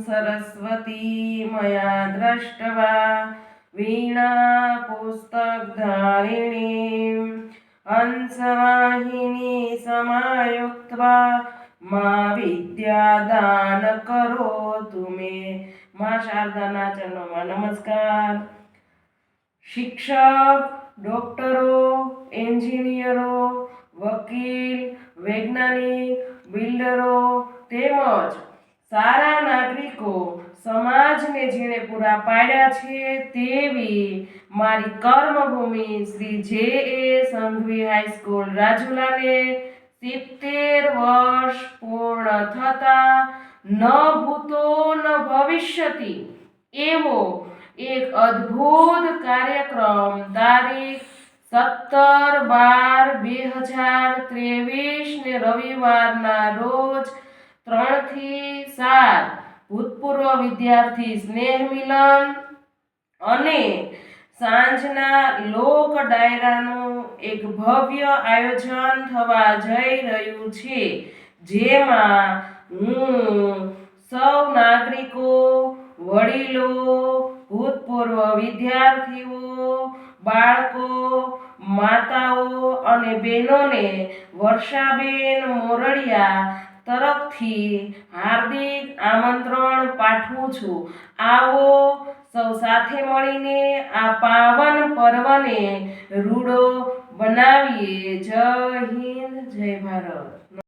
सरस्वती मया द्रष्टवा वीणा पुस्तकधारिणीं हंसवाहिनी समायुक्त्वा મા વિદ્યાદાન કરો તુમે મા શારદાના ચરણોમાં નમસ્કાર શિક્ષક ડોક્ટરો એન્જિનિયરો વકીલ વૈજ્ઞાનિક બિલ્ડરો તેમજ સારા નાગરિકો સમાજને જેણે પૂરા પાડ્યા છે તેવી મારી કર્મભૂમિ શ્રી જે એ સંઘવી હાઈસ્કૂલ રાજુલાને સિત્તેર વર્ષ પૂર્ણ થતા ન ભૂતો ન ભવિષ્યતિ એવો એક અદ્ભુત કાર્યક્રમ તારીખ સત્તર બાર બે હજાર ત્રેવીસ ને રવિવારના રોજ ત્રણથી સાત. ભૂતપૂર્વ વિદ્યાર્થી સ્નેહ મિલન અને સાંજના લોક ડાયરાનું એક ભવ્ય આયોજન થવા જઈ રહ્યું છે, જેમાં હું, સૌ નાગરિકો, વડીલો, ભૂતપૂર્વ વિદ્યાર્થીઓ, બાળકો, માતાઓ અને બહેનોને વર્ષાબેન મોરડિયા તરફથી હાર્દિક આમંત્રણ પાઠવું છું. આવો સૌ સાથે મળીને આ પાવન પર્વને રૂડો બનાવીએ. જય હિન્દ, જય ભારત.